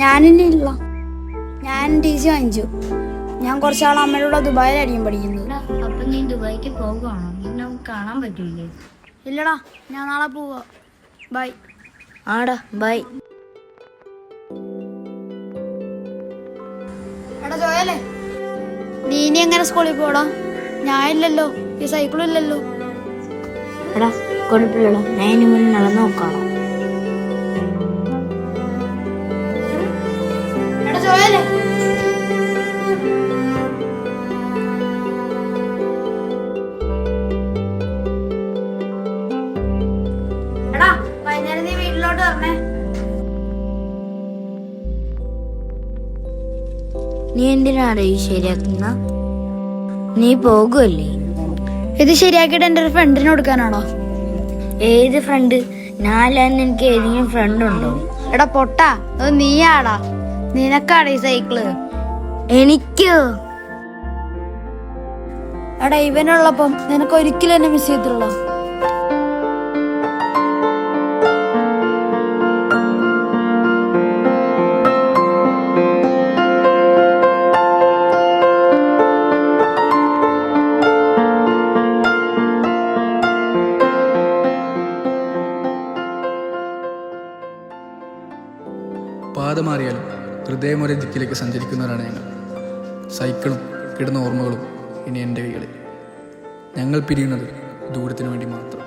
ഞാനിനി ഇല്ല ഞാൻ ടി സി വാങ്ങിച്ചു ഞാൻ കുറച്ചാൾ അമ്മയുടെ ദുബായിലായിരിക്കും പഠിക്കുന്നത്. അപ്പൊ നീ ദുബായിക്ക് പോകുവാണോ കാണാൻ പറ്റൂലേ? ഇല്ലടാ ഞാൻ നാളെ പോവാ. ബൈ. ആടാ ബൈ. എടാ ജോയല്ലേ നീ ഇനി എങ്ങനെ സ്കൂളിൽ പോടാ ഞാൻ ഇല്ലല്ലോ ഈ സൈക്കിളും ഇല്ലല്ലോ. എടാ കുഴപ്പമില്ലടാ ഞാൻ ഇനി മുന്നേ നടന്നു നോക്കാം വരണേ നീ എന്തിനാണ് ഈ ശരിയാക്കുന്ന? നീ പോകുമല്ലേ ഇത് ശരിയാക്കിയിട്ട് എന്റെ ഒരു ഫ്രണ്ടിന് കൊടുക്കാനാണോ? ഏത് ഫ്രണ്ട് ഞാനല്ലാന്ന് എനിക്ക് ഏതെങ്കിലും ഫ്രണ്ട് ഉണ്ടോ? എടാ പൊട്ടാ. അത് നീയാടാ. നിനക്കാണ് ഈ സൈക്കിൾ എനിക്ക്? എടാ ഇവനുള്ളപ്പം നിനക്ക് ഒരിക്കലും എന്നെ മിസ് ചെയ്തിട്ടുള്ള പാത മാറിയാലും ഹൃദയം ഒരേ ദിക്കിലേക്ക് സഞ്ചരിക്കുന്നവരാണ് ഞങ്ങൾ. സൈക്കിളും കിടന്ന ഓർമ്മകളും ഇനി എന്റെ കൈകളിൽ. ഞങ്ങൾ പിരിയുന്നത് ദൂരത്തിന് വേണ്ടി മാത്രം.